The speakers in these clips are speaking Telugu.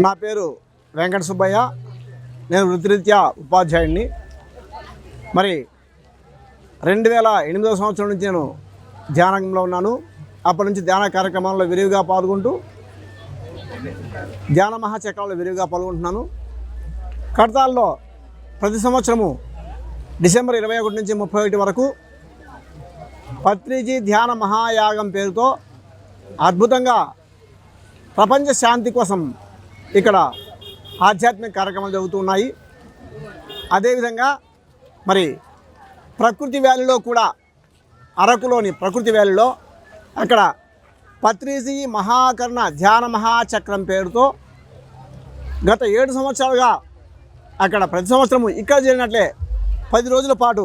నా పేరు వెంకట సుబ్బయ్య. నేను వృత్తిరీత్యా ఉపాధ్యాయుడిని. మరి రెండు వేల ఎనిమిదవ సంవత్సరం నుంచి నేను ధ్యానంలో ఉన్నాను. అప్పటి నుంచి ధ్యాన కార్యక్రమాల్లో విరివిగా పాల్గొంటూ ధ్యాన మహాచక్రాల్లో విరివిగా పాల్గొంటున్నాను. కడతాల్లో ప్రతి సంవత్సరము డిసెంబర్ ఇరవై ఒకటి నుంచి ముప్పై ఒకటి వరకు పత్రిజీ ధ్యాన మహాయాగం పేరుతో అద్భుతంగా ప్రపంచ శాంతి కోసం ఇక్కడ ఆధ్యాత్మిక కార్యక్రమాలు జరుగుతున్నాయి. అదేవిధంగా మరి ప్రకృతి వ్యాలీలో కూడా అరకులోని ప్రకృతి వ్యాలీలో అక్కడ పత్రిజీ మహాకర్ణ ధ్యాన మహాచక్రం పేరుతో గత ఏడు సంవత్సరాలుగా అక్కడ ప్రతి సంవత్సరము ఇక్కడ జరిగినట్లే పది రోజుల పాటు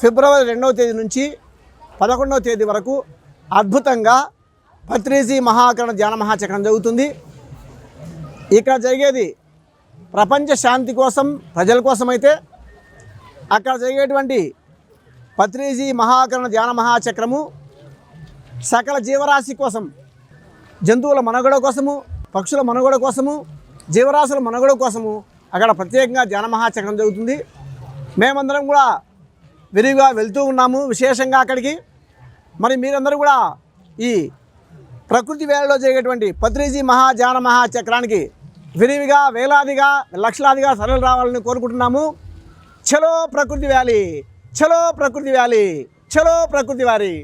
ఫిబ్రవరి రెండవ తేదీ నుంచి పదకొండవ తేదీ వరకు అద్భుతంగా పత్రిజీ మహాకరణ ధ్యాన మహాచక్రం జరుగుతుంది. ఇక్కడ జరిగేది ప్రపంచ శాంతి కోసం ప్రజల కోసం అయితే అక్కడ జరిగేటువంటి పత్రిజీ మహాకరణ ధ్యాన మహాచక్రము సకల జీవరాశి కోసం జంతువుల మనుగడ కోసము పక్షుల మనుగడ కోసము జీవరాశుల మనుగడ కోసము అక్కడ ప్రత్యేకంగా ధ్యాన మహాచక్రం జరుగుతుంది. మేమందరం కూడా విరివిగా వెళ్తూ ఉన్నాము విశేషంగా అక్కడికి. మరి మీరందరూ కూడా ఈ ప్రకృతి వేళలో జరిగేటువంటి పత్రిజీ మహా ధ్యాన మహాచక్రానికి విరివిగా వేలాదిగా లక్షలాదిగా సరళ రావాలని కోరుకుంటున్నాము. చలో ప్రకృతి వ్యాలీ చలో ప్రకృతి వ్యాలీ చలో ప్రకృతి వారి